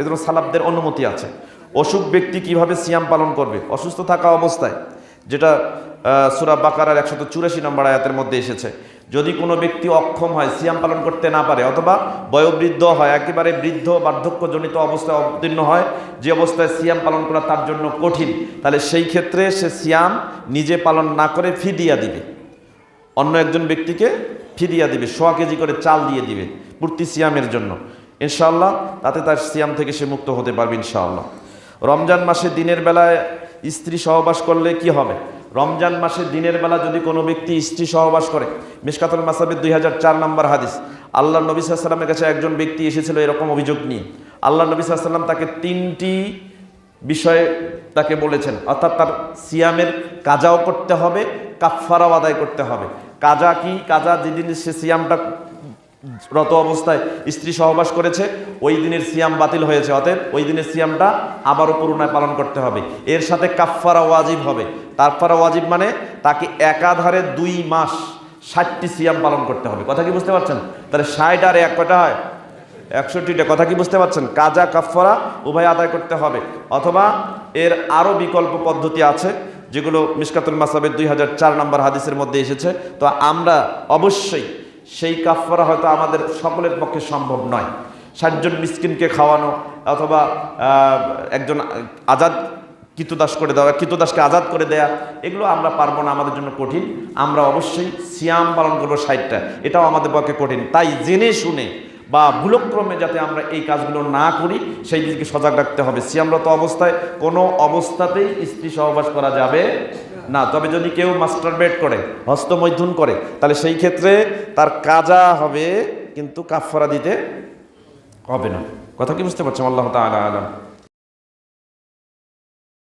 এজন্য সালাবদের অনুমতি আছে। অসুখ ব্যক্তি কীভাবে সিয়াম পালন করবে? অসুস্থ থাকা অবস্থায়, যেটা সুরা বাকারার একশত চুরাশি নম্বর আয়াতের মধ্যে এসেছে, যদি কোনো ব্যক্তি অক্ষম হয়, সিয়াম পালন করতে না পারে, অথবা বয়োবৃদ্ধ হয়, একেবারে বৃদ্ধ, বার্ধক্যজনিত অবস্থায় অবতীর্ণ হয়, যে অবস্থায় সিয়াম পালন করা তার জন্য কঠিন, তাহলে সেই ক্ষেত্রে সে সিয়াম নিজে পালন না করে ফিদিয়া দিবে। অন্য একজন ব্যক্তিকে ফিরিয়া দিবে সোয়া কেজি করে চাল দিয়ে দিবে, পূর্তি সিয়ামের জন্য। ইনশাআল্লাহ, তাতে তার সিয়াম থেকে সে মুক্ত হতে পারবে ইনশাআল্লাহ। রমজান মাসে দিনের বেলায় স্ত্রী সহবাস করলে কি হবে? রমজান মাসে দিনের বেলা যদি কোনো ব্যক্তি স্ত্রী সহবাস করে, মিসকাতুল মাসাবের দুই হাজার চার নম্বর হাদিস আল্লাহ নবী সাল্লামের কাছে একজন ব্যক্তি এসেছিল এরকম অভিযোগ নিয়ে। আল্লাহ নবী সাল্লাম তাকে তিনটি বিষয়ে তাকে বলেছেন, অর্থাৎ তার সিয়ামের কাজাও করতে হবে, কাফফারাও আদায় করতে হবে। কাজা কি? কাজা যেদিন সে সিয়ামটা রত অবস্থায় স্ত্রী সহবাস করেছে, ওই দিনের সিয়াম বাতিল হয়েছে, অতএব ওই দিনের সিয়ামটা আবারও পুরোনায় পালন করতে হবে। এর সাথে কাফফারা ওয়াজিব হবে। তারপরা ওয়াজিব মানে তাকে একাধারে দুই মাস ষাটটি সিয়াম পালন করতে হবে। কথা কি বুঝতে পারছেন? তাহলে ষাট আর এক কটা হয়? একষট্টিটা। কথা কি বুঝতে পারছেন? কাজা, কাফফারা উভয় আদায় করতে হবে। অথবা এর আরও বিকল্প পদ্ধতি আছে, যেগুলো মিসকাতুল মাসাবের দুই হাজার চার নম্বর হাদিসের মধ্যে এসেছে। তো আমরা অবশ্যই সেই কাফফারা হয়তো আমাদের সকলের পক্ষে সম্ভব নয়। ষাটজন মিসকিনকে খাওয়ানো অথবা একজন আজাদ কিতুদাস করে দেওয়া, কিতুদাসকে আজাদ করে দেয়া, এগুলো আমরা পারব না, আমাদের জন্য কঠিন। আমরা অবশ্যই সিয়াম পালন করব ষাটটা, এটাও আমাদের পক্ষে কঠিন। তাই জেনে শুনে বা ভুলক্রমে যাতে আমরা এই কাজগুলো না করি, সেই দিকে সজাগ রাখতে হবে। সিয়ামরত অবস্থায় কোনো অবস্থাতেই স্ত্রী সহবাস করা যাবে না, তবে যদি কেউ মাস্টার বেড করে, হস্তমৈথুন করে, তাহলে সেই ক্ষেত্রে তার কাজা হবে, কিন্তু কাফরা দিতে হবে না। কথা কি বুঝতে পারছ আল্লাহ তালা আলাম।